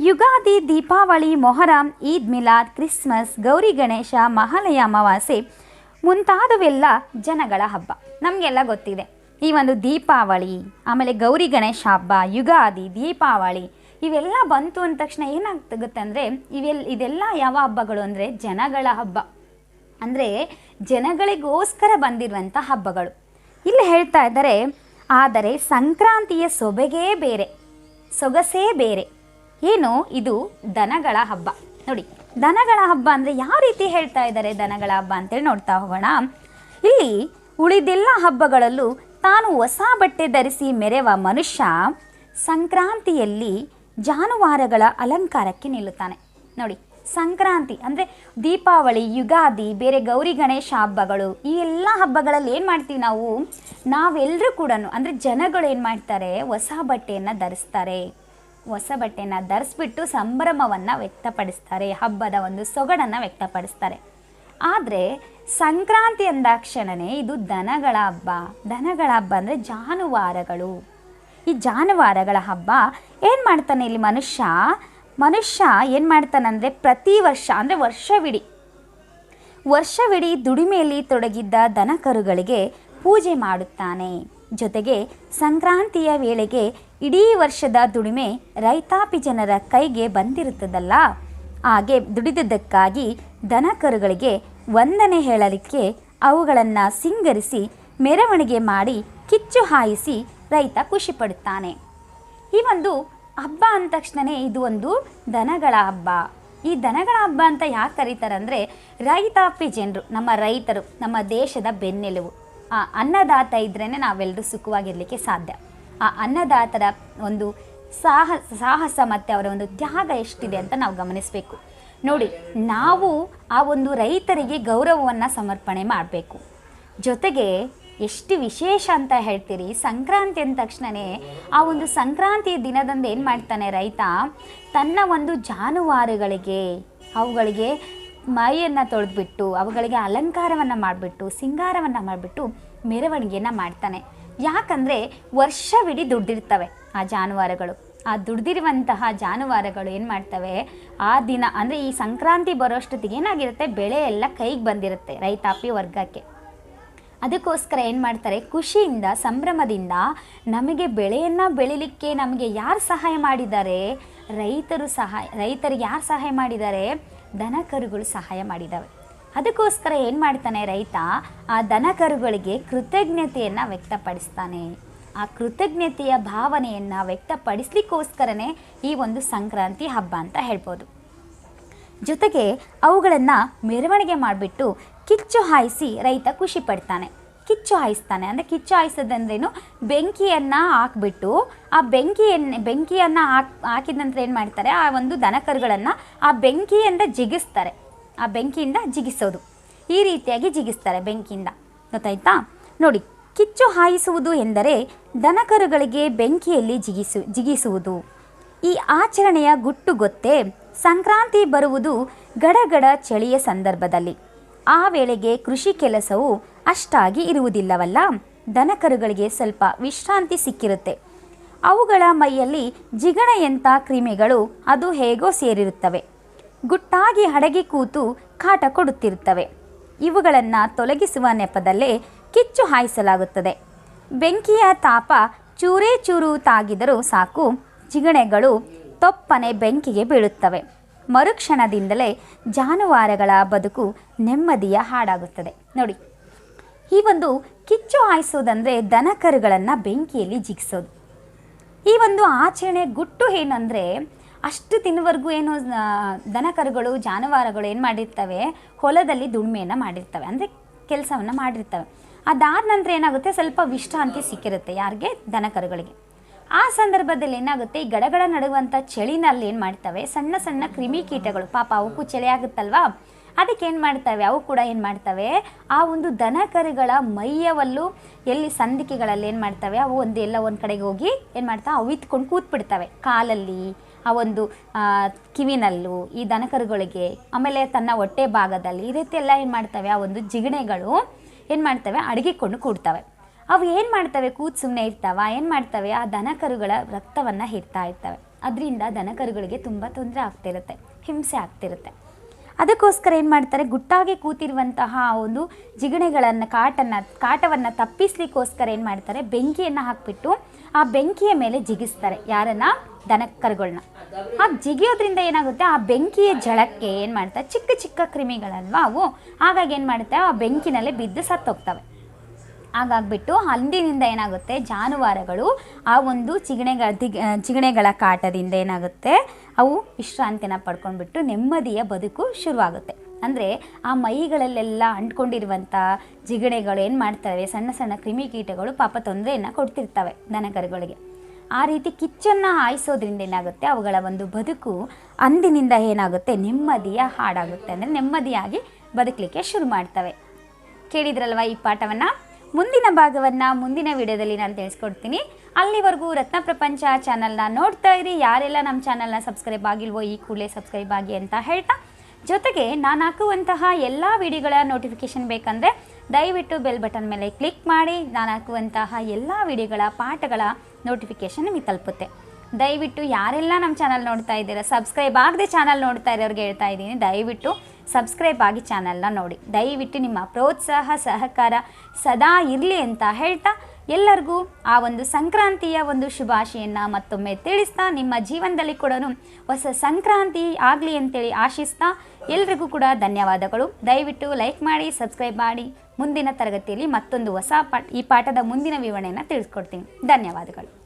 S1: ಯುಗಾದಿ, ದೀಪಾವಳಿ, ಮೊಹರಂ, ಈದ್ ಮಿಲಾದ್, ಕ್ರಿಸ್ಮಸ್, ಗೌರಿ ಗಣೇಶ, ಮಹಾಲಯ ಅಮಾವಾಸ್ಯೆ ಮುಂತಾದವೆಲ್ಲ ಜನಗಳ ಹಬ್ಬ. ನಮಗೆಲ್ಲ ಗೊತ್ತಿದೆ. ಈ ಒಂದು ದೀಪಾವಳಿ, ಆಮೇಲೆ ಗೌರಿ ಗಣೇಶ ಹಬ್ಬ, ಯುಗಾದಿ, ದೀಪಾವಳಿ, ಇವೆಲ್ಲ ಬಂತು ಅಂದ ತಕ್ಷಣ ಏನಾಗುತ್ತೆ ಅಂದರೆ ಇವೆಲ್ಲ ಇದೆಲ್ಲ ಯಾವ ಹಬ್ಬಗಳು ಅಂದರೆ ಜನಗಳ ಹಬ್ಬ. ಅಂದರೆ ಜನಗಳಿಗೋಸ್ಕರ ಬಂದಿರುವಂಥ ಹಬ್ಬಗಳು. ಇಲ್ಲಿ ಹೇಳ್ತಾ ಇದ್ದಾರೆ, ಆದರೆ ಸಂಕ್ರಾಂತಿಯ ಸೊಬಗೇ ಬೇರೆ, ಸೊಗಸೇ ಬೇರೆ. ಏನು? ಇದು ದನಗಳ ಹಬ್ಬ. ನೋಡಿ. ದನಗಳ ಹಬ್ಬ ಅಂದರೆ ಯಾವ ರೀತಿ ಹೇಳ್ತಾ ಇದ್ದಾರೆ ದನಗಳ ಹಬ್ಬ ಅಂತೇಳಿ ನೋಡ್ತಾ ಹೋಗೋಣ. ಇಲ್ಲಿ ಉಳಿದೆಲ್ಲ ಹಬ್ಬಗಳಲ್ಲೂ ತಾನು ಹೊಸ ಬಟ್ಟೆ ಧರಿಸಿ ಮೆರೆವ ಮನುಷ್ಯ ಸಂಕ್ರಾಂತಿಯಲ್ಲಿ ಜಾನುವಾರುಗಳ ಅಲಂಕಾರಕ್ಕೆ ನಿಲ್ಲುತ್ತಾನೆ. ನೋಡಿ, ಸಂಕ್ರಾಂತಿ ಅಂದರೆ ದೀಪಾವಳಿ, ಯುಗಾದಿ, ಬೇರೆ ಗೌರಿ ಗಣೇಶ ಹಬ್ಬಗಳು, ಈ ಎಲ್ಲ ಹಬ್ಬಗಳಲ್ಲಿ ಏನು ಮಾಡ್ತೀವಿ ನಾವು? ನಾವೆಲ್ಲರೂ ಕೂಡ ಅಂದರೆ ಜನಗಳು ಏನು ಮಾಡ್ತಾರೆ? ಹೊಸ ಬಟ್ಟೆಯನ್ನು ಧರಿಸ್ತಾರೆ. ಹೊಸ ಬಟ್ಟೆಯನ್ನು ಧರಿಸ್ಬಿಟ್ಟು ಸಂಭ್ರಮವನ್ನು ವ್ಯಕ್ತಪಡಿಸ್ತಾರೆ, ಹಬ್ಬದ ಒಂದು ಸೊಗಡನ್ನು ವ್ಯಕ್ತಪಡಿಸ್ತಾರೆ. ಆದರೆ ಸಂಕ್ರಾಂತಿ ಅಂದಾಕ್ಷಣನೇ ಇದು ದನಗಳ ಹಬ್ಬ. ದನಗಳ ಹಬ್ಬ ಅಂದರೆ ಜಾನುವಾರುಗಳು. ಈ ಜಾನುವಾರುಗಳ ಹಬ್ಬ ಏನು ಮಾಡ್ತಾನೆ ಇಲ್ಲಿ ಮನುಷ್ಯ? ಮನುಷ್ಯ ಏನು ಮಾಡ್ತಾನಂದರೆ ಪ್ರತಿ ವರ್ಷ, ಅಂದರೆ ವರ್ಷವಿಡೀ. ವರ್ಷವಿಡೀ ದುಡಿಮೆಯಲ್ಲಿ ತೊಡಗಿದ್ದ ದನಕರುಗಳಿಗೆ ಪೂಜೆ ಮಾಡುತ್ತಾನೆ. ಜೊತೆಗೆ ಸಂಕ್ರಾಂತಿಯ ವೇಳೆಗೆ ಇಡೀ ವರ್ಷದ ದುಡಿಮೆ ರೈತಾಪಿ ಜನರ ಕೈಗೆ ಬಂದಿರುತ್ತದಲ್ಲ? ಹಾಗೆ ದುಡಿದದ್ದಕ್ಕಾಗಿ ದನಕರುಗಳಿಗೆ ವಂದನೆ ಹೇಳಲಿಕ್ಕೆ ಅವುಗಳನ್ನು ಸಿಂಗರಿಸಿ, ಮೆರವಣಿಗೆ ಮಾಡಿ ಕಿಚ್ಚು ಹಾಯಿಸಿ ರೈತ ಖುಷಿಪಡುತ್ತಾನೆ. ಈ ಒಂದು ಹಬ್ಬ ಅಂದ ತಕ್ಷಣವೇ ಇದು ಒಂದು ದನಗಳ ಹಬ್ಬ. ಈ ದನಗಳ ಹಬ್ಬ ಅಂತ ಯಾಕೆ ಕರೀತಾರೆ ಅಂದರೆ ರೈತಾಪಿ ಜನರು, ನಮ್ಮ ರೈತರು, ನಮ್ಮ ದೇಶದ ಬೆನ್ನೆಲುಬು. ಆ ಅನ್ನದಾತ ಇದ್ರೇ ನಾವೆಲ್ಲರೂ ಸುಖವಾಗಿರಲಿಕ್ಕೆ ಸಾಧ್ಯ. ಆ ಅನ್ನದಾತರ ಒಂದು ಸಾಹಸ ಸಾಹಸ ಮತ್ತು ಅವರ ಒಂದು ತ್ಯಾಗ ಎಷ್ಟಿದೆ ಅಂತ ನಾವು ಗಮನಿಸಬೇಕು. ನೋಡಿ, ನಾವು ಆ ಒಂದು ರೈತರಿಗೆ ಗೌರವವನ್ನು ಸಮರ್ಪಣೆ ಮಾಡಬೇಕು. ಜೊತೆಗೆ ಎಷ್ಟು ವಿಶೇಷ ಅಂತ ಹೇಳ್ತೀರಿ, ಸಂಕ್ರಾಂತಿ ಅಂದ ತಕ್ಷಣವೇ ಆ ಒಂದು ಸಂಕ್ರಾಂತಿಯ ದಿನದಂದು ಏನು ಮಾಡ್ತಾನೆ ರೈತ, ತನ್ನ ಒಂದು ಜಾನುವಾರುಗಳಿಗೆ, ಅವುಗಳಿಗೆ ಮೈಯನ್ನು ತೊಳೆದ್ಬಿಟ್ಟು, ಅವುಗಳಿಗೆ ಅಲಂಕಾರವನ್ನು ಮಾಡಿಬಿಟ್ಟು, ಸಿಂಗಾರವನ್ನು ಮಾಡಿಬಿಟ್ಟು, ಮೆರವಣಿಗೆಯನ್ನು ಮಾಡ್ತಾನೆ. ಯಾಕಂದರೆ ವರ್ಷವಿಡೀ ದುಡ್ದಿರ್ತವೆ ಆ ಜಾನುವಾರುಗಳು. ಆ ದುಡ್ದಿರುವಂತಹ ಜಾನುವಾರುಗಳು ಏನು ಮಾಡ್ತವೆ? ಆ ದಿನ ಅಂದರೆ ಈ ಸಂಕ್ರಾಂತಿ ಬರೋಷ್ಟೊತ್ತಿಗೆ ಏನಾಗಿರುತ್ತೆ? ಬೆಳೆ ಎಲ್ಲ ಕೈಗೆ ಬಂದಿರುತ್ತೆ ರೈತಾಪಿ ವರ್ಗಕ್ಕೆ. ಅದಕ್ಕೋಸ್ಕರ ಏನು ಮಾಡ್ತಾರೆ? ಖುಷಿಯಿಂದ, ಸಂಭ್ರಮದಿಂದ ನಮಗೆ ಬೆಳೆಯನ್ನು ಬೆಳಿಲಿಕ್ಕೆ ನಮಗೆ ಯಾರು ಸಹಾಯ ಮಾಡಿದ್ದಾರೆ? ರೈತರು ಸಹಾಯ, ರೈತರಿಗೆ ಯಾರು ಸಹಾಯ ಮಾಡಿದ್ದಾರೆ? ದನ ಕರುಗಳು ಸಹಾಯ ಮಾಡಿದ್ದಾವೆ ಅದಕ್ಕೋಸ್ಕರ ಏನು ಮಾಡ್ತಾನೆ ರೈತ? ಆ ದನ ಕರುಗಳಿಗೆ ಕೃತಜ್ಞತೆಯನ್ನು ವ್ಯಕ್ತಪಡಿಸ್ತಾನೆ. ಆ ಕೃತಜ್ಞತೆಯ ಭಾವನೆಯನ್ನು ವ್ಯಕ್ತಪಡಿಸ್ಲಿಕ್ಕೋಸ್ಕರನೇ ಈ ಒಂದು ಸಂಕ್ರಾಂತಿ ಹಬ್ಬ ಅಂತ ಹೇಳ್ಬೋದು. ಜೊತೆಗೆ ಅವುಗಳನ್ನು ಮೆರವಣಿಗೆ ಮಾಡಿಬಿಟ್ಟು ಕಿಚ್ಚು ಹಾಯಿಸಿ ರೈತ ಖುಷಿ ಪಡ್ತಾನೆ. ಕಿಚ್ಚು ಹಾಯಿಸ್ತಾನೆ. ಅಂದರೆ ಕಿಚ್ಚು ಹಾಯಿಸೋದಂದ್ರೇನು? ಬೆಂಕಿಯನ್ನು ಹಾಕ್ಬಿಟ್ಟು ಆ ಬೆಂಕಿಯನ್ನು ಬೆಂಕಿಯನ್ನು ಹಾಕ್ ಹಾಕಿದ ನಂತರ ಏನು ಮಾಡ್ತಾರೆ? ಆ ಒಂದು ದನಕರುಗಳನ್ನು ಆ ಬೆಂಕಿಯಿಂದ ಜಿಗಿಸ್ತಾರೆ. ಆ ಬೆಂಕಿಯಿಂದ ಜಿಗಿಸೋದು. ಈ ರೀತಿಯಾಗಿ ಜಿಗಿಸ್ತಾರೆ ಬೆಂಕಿಯಿಂದ. ಗೊತ್ತಾಯ್ತಾ? ನೋಡಿ, ಕಿಚ್ಚು ಹಾಯಿಸುವುದು ಎಂದರೆ ದನಕರುಗಳಿಗೆ ಬೆಂಕಿಯಲ್ಲಿ ಜಿಗಿಸು, ಜಿಗಿಸುವುದು. ಈ ಆಚರಣೆಯ ಗುಟ್ಟು ಗೊತ್ತೇ ಸಂಕ್ರಾಂತಿ ಬರುವುದು ಗಡಗಡ ಚಳಿಯ ಸಂದರ್ಭದಲ್ಲಿ. ಆ ವೇಳೆಗೆ ಕೃಷಿ ಕೆಲಸವು ಅಷ್ಟಾಗಿ ಇರುವುದಿಲ್ಲವಲ್ಲ, ದನಕರುಗಳಿಗೆ ಸ್ವಲ್ಪ ವಿಶ್ರಾಂತಿ ಸಿಕ್ಕಿರುತ್ತೆ. ಅವುಗಳ ಮೈಯಲ್ಲಿ ಜಿಗಣೆಯಂಥ ಕ್ರಿಮಿಗಳು ಅದು ಹೇಗೋ ಸೇರಿರುತ್ತವೆ. ಗುಟ್ಟಾಗಿ ಹಡಗಿ ಕೂತು ಕಾಟ ಕೊಡುತ್ತಿರುತ್ತವೆ. ಇವುಗಳನ್ನು ತೊಲಗಿಸುವ ನೆಪದಲ್ಲೇ ಕಿಚ್ಚು ಹಾಯಿಸಲಾಗುತ್ತದೆ. ಬೆಂಕಿಯ ತಾಪ ಚೂರೇ ಚೂರು ತಾಗಿದರೂ ಸಾಕು, ಜಿಗಣೆಗಳು ತೊಪ್ಪನೆ ಬೆಂಕಿಗೆ ಬೀಳುತ್ತವೆ. ಮರುಕ್ಷಣದಿಂದಲೇ ಜಾನುವಾರುಗಳ ಬದುಕು ನೆಮ್ಮದಿಯ ಹಾಡಾಗುತ್ತದೆ. ನೋಡಿ, ಈ ಒಂದು ಕಿಚ್ಚು ಹಾಯಿಸೋದಂದರೆ ದನಕರುಗಳನ್ನು ಬೆಂಕಿಯಲ್ಲಿ ಜಿಗಿಸೋದು. ಈ ಒಂದು ಆಚರಣೆ ಗುಟ್ಟು ಏನಂದರೆ ಅಷ್ಟು ತಿನ್ನುವರೆಗೂ ಏನು ದನ ಕರುಗಳು ಜಾನುವಾರುಗಳು ಏನು ಮಾಡಿರ್ತವೆ? ಹೊಲದಲ್ಲಿ ದುಡಿಮೆಯನ್ನು ಮಾಡಿರ್ತವೆ. ಅಂದರೆ ಕೆಲಸವನ್ನು ಮಾಡಿರ್ತವೆ. ಅದಾದ ನಂತರ ಏನಾಗುತ್ತೆ? ಸ್ವಲ್ಪ ವಿಶ್ರಾಂತಿ ಸಿಕ್ಕಿರುತ್ತೆ ಯಾರಿಗೆ? ದನಕರುಗಳಿಗೆ. ಆ ಸಂದರ್ಭದಲ್ಲಿ ಏನಾಗುತ್ತೆ? ಈ ಗಡಗಡ ನಡುವಂಥ ಚಳಿನಲ್ಲಿ ಏನು ಮಾಡ್ತವೆ? ಸಣ್ಣ ಸಣ್ಣ ಕ್ರಿಮಿಕೀಟಗಳು ಪಾಪ ಅವಕ್ಕೂ ಚಳಿ ಆಗುತ್ತಲ್ವಾ? ಅದಕ್ಕೆ ಏನು ಮಾಡ್ತವೆ? ಅವು ಕೂಡ ಏನು ಮಾಡ್ತವೆ? ಆ ಒಂದು ದನಕರುಗಳ ಮೈಯವಲ್ಲೂ ಎಲ್ಲಿ ಸಂದಿಕೆಗಳಲ್ಲಿ ಏನು ಮಾಡ್ತವೆ? ಅವು ಒಂದು, ಎಲ್ಲ ಒಂದು ಕಡೆಗೆ ಹೋಗಿ ಏನು ಮಾಡ್ತಾವೆ? ಅವಿತ್ಕೊಂಡು ಕೂತ್ಬಿಡ್ತವೆ. ಕಾಲಲ್ಲಿ ಆ ಒಂದು ಕಿವಿನಲ್ಲೂ, ಈ ದನಕರುಗಳಿಗೆ, ಆಮೇಲೆ ತನ್ನ ಹೊಟ್ಟೆ ಭಾಗದಲ್ಲಿ ಈ ರೀತಿ ಎಲ್ಲ ಏನು ಮಾಡ್ತವೆ? ಆ ಒಂದು ಜಿಗಣೆಗಳು ಏನು ಮಾಡ್ತವೆ? ಅಡಗಿಕೊಂಡು ಕೂಡ್ತವೆ. ಅವು ಏನು ಮಾಡ್ತವೆ? ಕೂತು ಸುಮ್ಮನೆ ಇರ್ತಾವ. ಏನು ಮಾಡ್ತವೆ? ಆ ದನಕರುಗಳ ರಕ್ತವನ್ನು ಹೀರ್ತಾ ಇರ್ತವೆ. ಅದರಿಂದ ದನಕರುಗಳಿಗೆ ತುಂಬ ತೊಂದರೆ ಆಗ್ತಿರುತ್ತೆ ಹಿಂಸೆ ಆಗ್ತಿರುತ್ತೆ ಅದಕ್ಕೋಸ್ಕರ ಏನು ಮಾಡ್ತಾರೆ? ಗುಟ್ಟಾಗಿ ಕೂತಿರುವಂತಹ ಒಂದು ಜಿಗಣೆಗಳನ್ನು, ಕಾಟನ್ನು, ಕಾಟವನ್ನು ತಪ್ಪಿಸ್ಲಿಕ್ಕೋಸ್ಕರ ಏನು ಮಾಡ್ತಾರೆ? ಬೆಂಕಿಯನ್ನು ಹಾಕಿಬಿಟ್ಟು ಆ ಬೆಂಕಿಯ ಮೇಲೆ ಜಿಗಿಸ್ತಾರೆ. ಯಾರನ್ನ? ದನಕರುಗಳನ್ನ ಆ ಜಿಗಿಯೋದ್ರಿಂದ ಏನಾಗುತ್ತೆ? ಆ ಬೆಂಕಿಯ ಜಳಕ್ಕೆ ಏನು ಮಾಡ್ತಾ, ಚಿಕ್ಕ ಚಿಕ್ಕ ಕ್ರಿಮಿಗಳಲ್ವಾ ಅವು? ಹಾಗಾಗಿ ಏನು ಮಾಡುತ್ತೆ? ಆ ಬೆಂಕಿನಲ್ಲೇ ಬಿದ್ದು ಸತ್ತೋಗ್ತವೆ. ಹಾಗಾಗ್ಬಿಟ್ಟು ಅಂದಿನಿಂದ ಏನಾಗುತ್ತೆ? ಜಾನುವಾರುಗಳು ಆ ಒಂದು ಚಿಗಣೆಗಳ ಚಿಗಣೆಗಳ ಕಾಟದಿಂದ ಏನಾಗುತ್ತೆ? ಅವು ವಿಶ್ರಾಂತಿನ ಪಡ್ಕೊಂಡ್ಬಿಟ್ಟು ನೆಮ್ಮದಿಯ ಬದುಕು ಶುರುವಾಗುತ್ತೆ. ಅಂದರೆ ಆ ಮೈಗಳಲ್ಲೆಲ್ಲ ಅಂಟ್ಕೊಂಡಿರುವಂಥ ಜಿಗಣೆಗಳು ಏನು ಮಾಡ್ತವೆ? ಸಣ್ಣ ಸಣ್ಣ ಕ್ರಿಮಿಕೀಟಗಳು ಪಾಪ ತೊಂದರೆಯನ್ನು ಕೊಡ್ತಿರ್ತವೆ ದನಕರುಗಳಿಗೆ. ಆ ರೀತಿ ಕಿಚ್ಚನ್ನು ಹಾಯಿಸೋದ್ರಿಂದ ಏನಾಗುತ್ತೆ? ಅವುಗಳ ಒಂದು ಬದುಕು ಅಂದಿನಿಂದ ಏನಾಗುತ್ತೆ? ನೆಮ್ಮದಿಯ ಹಾಡಾಗುತ್ತೆ. ಅಂದರೆ ನೆಮ್ಮದಿಯಾಗಿ ಬದುಕಲಿಕ್ಕೆ ಶುರು ಮಾಡ್ತವೆ. ಕೇಳಿದ್ರಲ್ವ ಈ ಪಾಠವನ್ನು? ಮುಂದಿನ ಭಾಗವನ್ನು, ಮುಂದಿನ ವಿಡಿಯೋದಲ್ಲಿ ನಾನು ತಿಳಿಸ್ಕೊಡ್ತೀನಿ. ಅಲ್ಲಿವರೆಗೂ ರತ್ನ ಪ್ರಪಂಚ ಚಾನಲ್ನ ನೋಡ್ತಾ ಇರಿ. ಯಾರೆಲ್ಲ ನಮ್ಮ ಚಾನಲ್ನ ಸಬ್ಸ್ಕ್ರೈಬ್ ಆಗಿಲ್ವೋ ಈ ಕೂಡಲೇ ಸಬ್ಸ್ಕ್ರೈಬ್ ಆಗಿ ಅಂತ ಹೇಳ್ತಾ. ಜೊತೆಗೆ ನಾನು ಹಾಕುವಂತಹ ಎಲ್ಲ ವಿಡಿಯೋಗಳ ನೋಟಿಫಿಕೇಷನ್ ಬೇಕಂದರೆ ದಯವಿಟ್ಟು ಬೆಲ್ ಬಟನ್ ಮೇಲೆ ಕ್ಲಿಕ್ ಮಾಡಿ. ನಾನು ಹಾಕುವಂತಹ ಎಲ್ಲ ವಿಡಿಯೋಗಳ ಪಾಠಗಳ ನೋಟಿಫಿಕೇಷನ್ ನಿಮಗೆ ತಲುಪುತ್ತೆ. ದಯವಿಟ್ಟು ಯಾರೆಲ್ಲ ನಮ್ಮ ಚಾನಲ್ ನೋಡ್ತಾ ಇದ್ದೀರಾ ಸಬ್ಸ್ಕ್ರೈಬ್ ಆಗದೆ ಚಾನಲ್ ನೋಡ್ತಾ ಇರೋರಿಗೆ ಹೇಳ್ತಾ ಇದ್ದೀನಿ. ದಯವಿಟ್ಟು ಸಬ್ಸ್ಕ್ರೈಬ್ ಆಗಿ ಚಾನಲ್ನ ನೋಡಿ. ದಯವಿಟ್ಟು ನಿಮ್ಮ ಪ್ರೋತ್ಸಾಹ, ಸಹಕಾರ ಸದಾ ಇರಲಿ ಅಂತ ಹೇಳ್ತಾ ಎಲ್ಲರಿಗೂ ಆ ಒಂದು ಸಂಕ್ರಾಂತಿಯ ಒಂದು ಶುಭಾಶಯನ್ನು ಮತ್ತೊಮ್ಮೆ ತಿಳಿಸ್ತಾ ನಿಮ್ಮ ಜೀವನದಲ್ಲಿ ಕೂಡ ಹೊಸ ಸಂಕ್ರಾಂತಿ ಆಗಲಿ ಅಂತೇಳಿ ಆಶಿಸ್ತಾ ಎಲ್ರಿಗೂ ಕೂಡ ಧನ್ಯವಾದಗಳು. ದಯವಿಟ್ಟು ಲೈಕ್ ಮಾಡಿ, ಸಬ್ಸ್ಕ್ರೈಬ್ ಮಾಡಿ. ಮುಂದಿನ ತರಗತಿಯಲ್ಲಿ ಮತ್ತೊಂದು ಹೊಸ ಪಾಠ, ಈ ಪಾಠದ ಮುಂದಿನ ವಿವರಣೆಯನ್ನು ತಿಳಿಸ್ಕೊಡ್ತೀನಿ. ಧನ್ಯವಾದಗಳು.